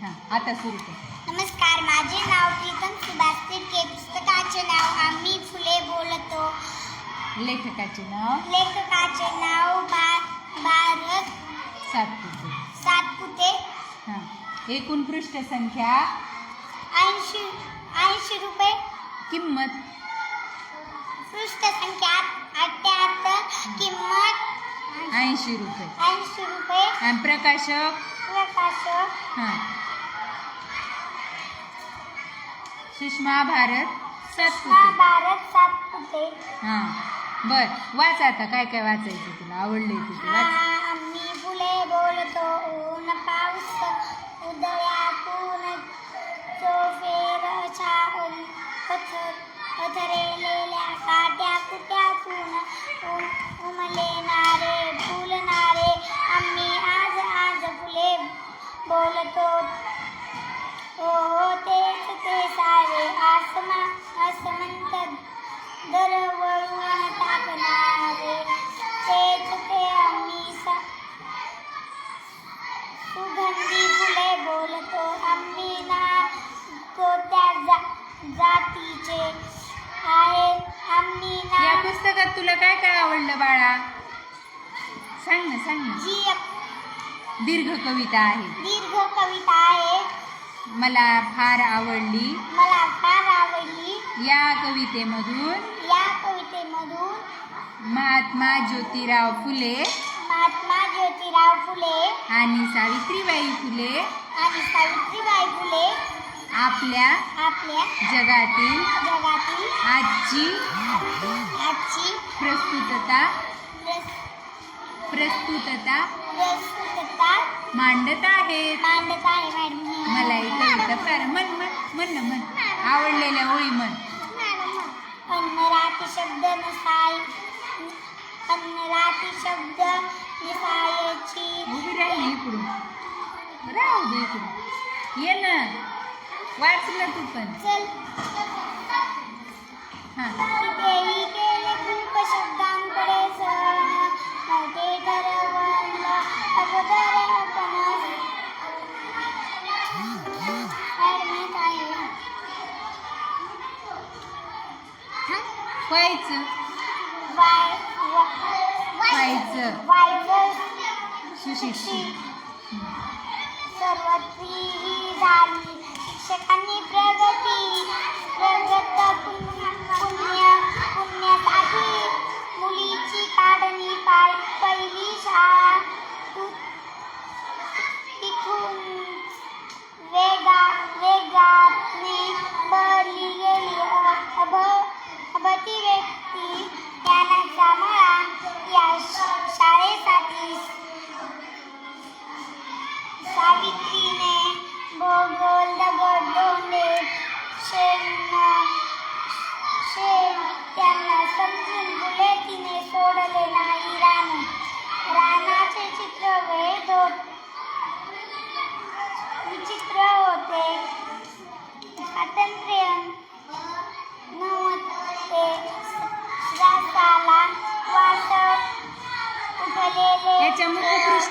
हां आता सुरू कर. नमस्कार माझे नाव प्रीतम सुभाष तिटके पुस्तकाचे नाव आम्ही फुले बोलतो. लेखकाचे नाव लेखकाचे नाव बा भारत सातपुते. सातपुते. हां एकूण पृष्ठ संख्या ऐंशी ऐंशी रुपये. किंमत. पृष्ठ संख्या अठ्ठ्याहत्तर किंमत ऐंशी रुपये. ऐंशी रुपये. आणि प्रकाशक? प्रकाशक. हां सुषमा भारत सातपुते महाभारत सातपुते हां. बर वाच आता काय काय वाचायचं तुला? आवडले तुझे वाच आम्ही फुले बोलतो ऊन पाऊस उदयातून तुला काय काय आवडलं बाळा? सांग ना सांग ना. जी दीर्घ कविता आहे. दीर्घ कविता आहे. मला फार आवडली. मला फार आवडली. या कवितेमधून या कवितेमधून महात्मा ज्योतिराव फुले महात्मा ज्योतिराव फुले आणि सावित्रीबाई फुले आणि सावित्रीबाई फुले आपल्या आपल्या जगातील जगातील आजची आजची प्रस्तुतता प्रस- प्रस्तुतता प्रस्तुतता मांडत आहेत मांडत आहे मॅडम. मला ही कविता फार मन मन म्हण ना म्हण आवडलेल्या ओळी म्हण अन्नराती शब्द नसाय. अन्नराती शब्द निसायची. उभी राहिली इकडून. राहू दे इकडून. ये ना. वाच ना तू पण. चल. हां? व्हायचं. व्हायचं. वायचं सुशिक्षित. सर्वत्री झाली. সেখানে প্রগতি প্রগত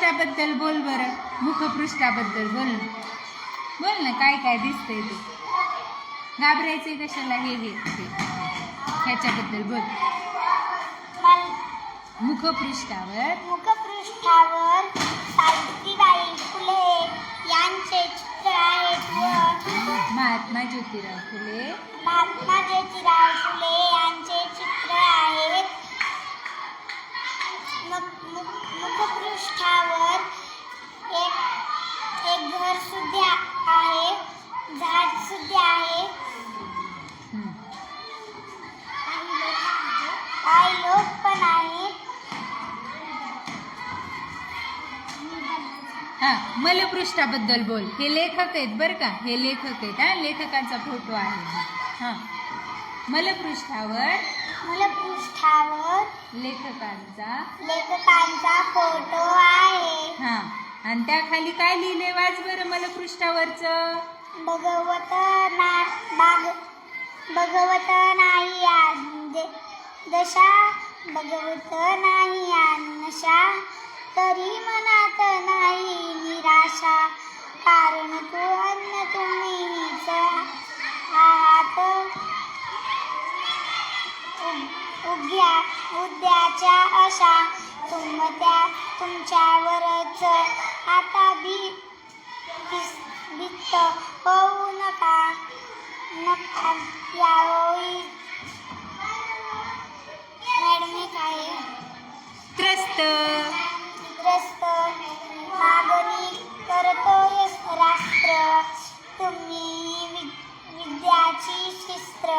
मुखपृष्ठाबद्दल बोल बरं. मुखपृष्ठाबद्दल बोल. बोल ना काय काय दिसतंय ते. घाबरायचे कशाला? हे हे ते ह्याच्याबद्दल बोल. मुखपृष्ठावर. मुखपृष्ठावर सावित्रीबाई फुले यांचे चित्र आहेत व महात्मा ज्योतिराव फुले. महात्मा ज्योतिराव फुले यांचे चित्र आहेत. मुख- मुख- मुखपृष्ठावर हां मलपृष्ठाबद्दल बोल. हे लेखक आहेत बरं का? हे लेखक आहेत हां लेखकांचा फोटो आहे. हां. मलपृष्ठावर मुलपृष्ठावर लेखकांचा लेखकांचा फोटो आहे. हां. आणि त्याखाली काय लिहिले वाच बरं मलपृष्ठावरचं. भगवत ना भगवत नाही दशा भगवत नाही नशा तरी मनात नाही त्या तुमच्यावरच आता भी भित्त होऊ नका. नका. यावेळी मॅडम हे आहे? त्रस्त. ग्रस्त मागणी करतोय राष्ट्र. तुम्ही विद्याची शिस्त्र.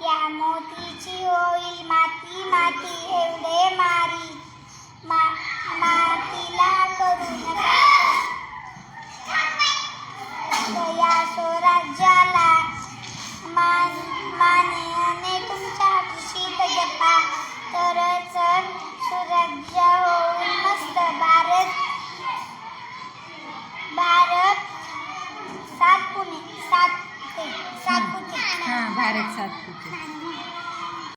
या मोतीची होईल माती माती